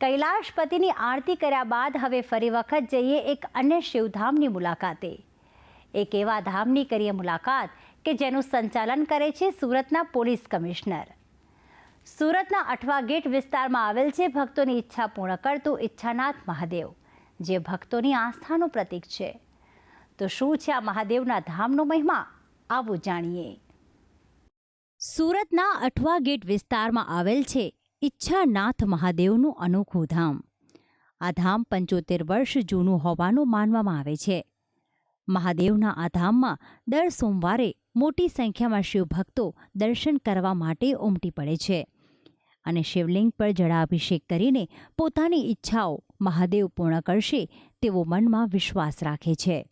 કૈલાશપતિની આરતી કર્યા બાદ હવે ફરી વખત જઈએ એક અન્ય શિવધામની મુલાકાતે. એક એવા ધામની કરીએ મુલાકાત કે જેનું સંચાલન કરે છે સુરતના પોલીસ કમિશનર. સુરતના અઠવા ગેટ વિસ્તારમાં આવેલ છે ભક્તોની ઈચ્છા પૂર્ણ કરતું ઈચ્છાનાથ મહાદેવ, જે ભક્તોની આસ્થાનું પ્રતીક છે. તો શું છે આ મહાદેવના ધામનો મહિમા? આવું જાણીએ. સુરતના અઠવા ગેટ વિસ્તારમાં આવેલ છે ઈચ્છાનાથ મહાદેવનું અનોખું ધામ. આ ધામ પંચોતેર વર્ષ જૂનું હોવાનું માનવામાં આવે છે. મહાદેવના આ ધામમાં દર સોમવારે મોટી સંખ્યામાં શિવભક્તો દર્શન કરવા માટે ઉમટી પડે છે અને શિવલિંગ પર જળાભિષેક કરીને પોતાની ઈચ્છાઓ મહાદેવ પૂર્ણ કરશે તેવો મનમાં વિશ્વાસ રાખે છે.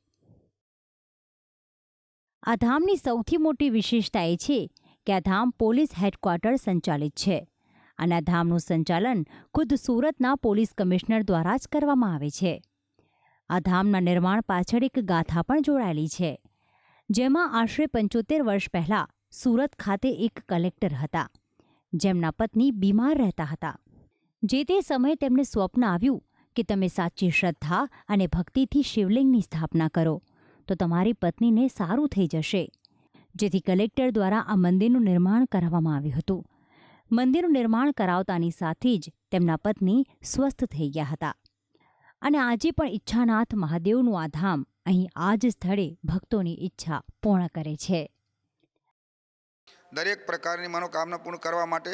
આ ધામની સૌથી મોટી વિશેષતા એ છે કે આ ધામ પોલીસ હેડક્વાર્ટર સંચાલિત છે. અને ધામનું સંચાલન ખુદ સુરતના પોલીસ કમિશનર દ્વારા જ કરવામાં આવે છે. આ ધામના નિર્માણ પાછળ એક ગાથા પણ જોડાયેલી છે, જેમાં આશરે પંચોતેર વર્ષ પહેલાં સુરત ખાતે એક કલેક્ટર હતા, જેમના પત્ની બીમાર રહેતા હતા. જે તે સમયે તેમને સ્વપ્ન આવ્યું કે તમે સાચી શ્રદ્ધા અને ભક્તિથી શિવલિંગની સ્થાપના કરો, તો તમારી પત્નીને સારું થઈ જશે. જેથી કલેક્ટર દ્વારા આ મંદિરનું નિર્માણ કરાવવામાં આવ્યું હતું. મંદિરનું નિર્માણ કરાવતાની સાથે જ તેમના પત્ની સ્વસ્થ થઈ ગયા હતા. અને આજે પણ ઈચ્છાનાથ મહાદેવનું આ ધામ અહીં આ જ સ્થળે ભક્તોની ઈચ્છા પૂર્ણ કરે છે. દરેક પ્રકારની મનોકામના પૂર્ણ કરવા માટે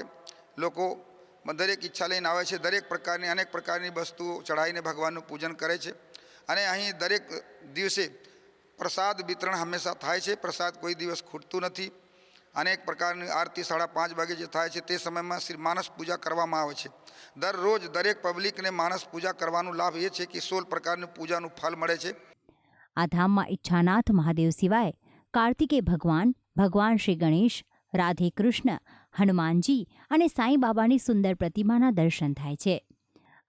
લોકો દરેક ઈચ્છા લઈને આવે છે. દરેક પ્રકારની, અનેક પ્રકારની વસ્તુઓ ચઢાવીને ભગવાનનું પૂજન કરે છે. અને અહીં દરેક દિવસે પ્રસાદ વિતરણ હંમેશા થાય છે. પ્રસાદ કોઈ દિવસ ખૂટતું નથી. અનેક પ્રકારની આરતી સાડા પાંચ વાગે જે થાય છે તે સમયમાં શ્રી માનસ પૂજા કરવામાં આવે છે. દરરોજ દરેક પબ્લિકને માનસ પૂજા કરવાનો લાભ એ છે કે સોળ પ્રકારની પૂજાનું ફળ મળે છે. આ ધામમાં ઈચ્છાનાથ મહાદેવ સિવાય કાર્તિકે ભગવાન ભગવાન શ્રી ગણેશ, રાધે કૃષ્ણ, હનુમાનજી અને સાંઈ બાબાની સુંદર પ્રતિમાના દર્શન થાય છે.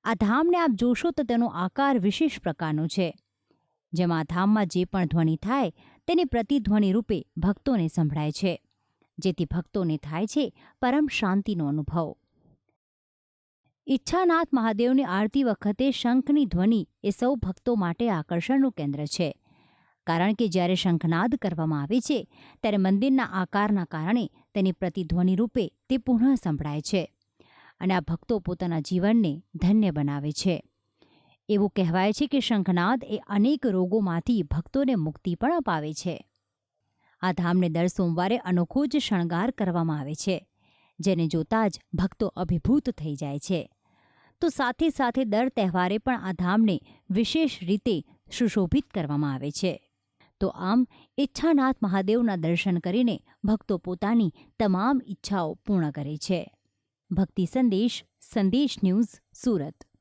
આ ધામને આપ જોશો તો તેનો આકાર વિશેષ પ્રકારનો છે. જેમાં ધામમાં જે પણ ધ્વનિ થાય તેની પ્રતિધ્વનિ રૂપે ભક્તોને સંભળાય છે. જેથી ભક્તોને થાય છે પરમ શાંતિનો અનુભવ. ઈચ્છાનાથ મહાદેવની આરતી વખતે શંખની ધ્વનિ એ સૌ ભક્તો માટે આકર્ષણનું કેન્દ્ર છે. કારણ કે જ્યારે શંખનાદ કરવામાં આવે છે, ત્યારે મંદિરના આકારના કારણે તેની પ્રતિધ્વનિ રૂપે તે પુનઃ સંભળાય છે અને આ ભક્તો પોતાના જીવનને ધન્ય બનાવે છે. એવું કહેવાય છે કે શંખનાદ એ અનેક રોગોમાંથી ભક્તોને મુક્તિ પણ અપાવે છે. આ ધામને દર સોમવારે અનોખો જ શણગાર કરવામાં આવે છે, જેને જોતા જ ભક્તો અભિભૂત થઈ જાય છે. તો સાથે સાથે દર તહેવારે પણ આ ધામને વિશેષ રીતે સુશોભિત કરવામાં આવે છે. તો આમ ઈચ્છાનાથ મહાદેવના દર્શન કરીને ભક્તો પોતાની તમામ ઈચ્છાઓ પૂર્ણ કરે છે. ભક્તિ સંદેશ સંદેશ ન્યૂઝ, સુરત.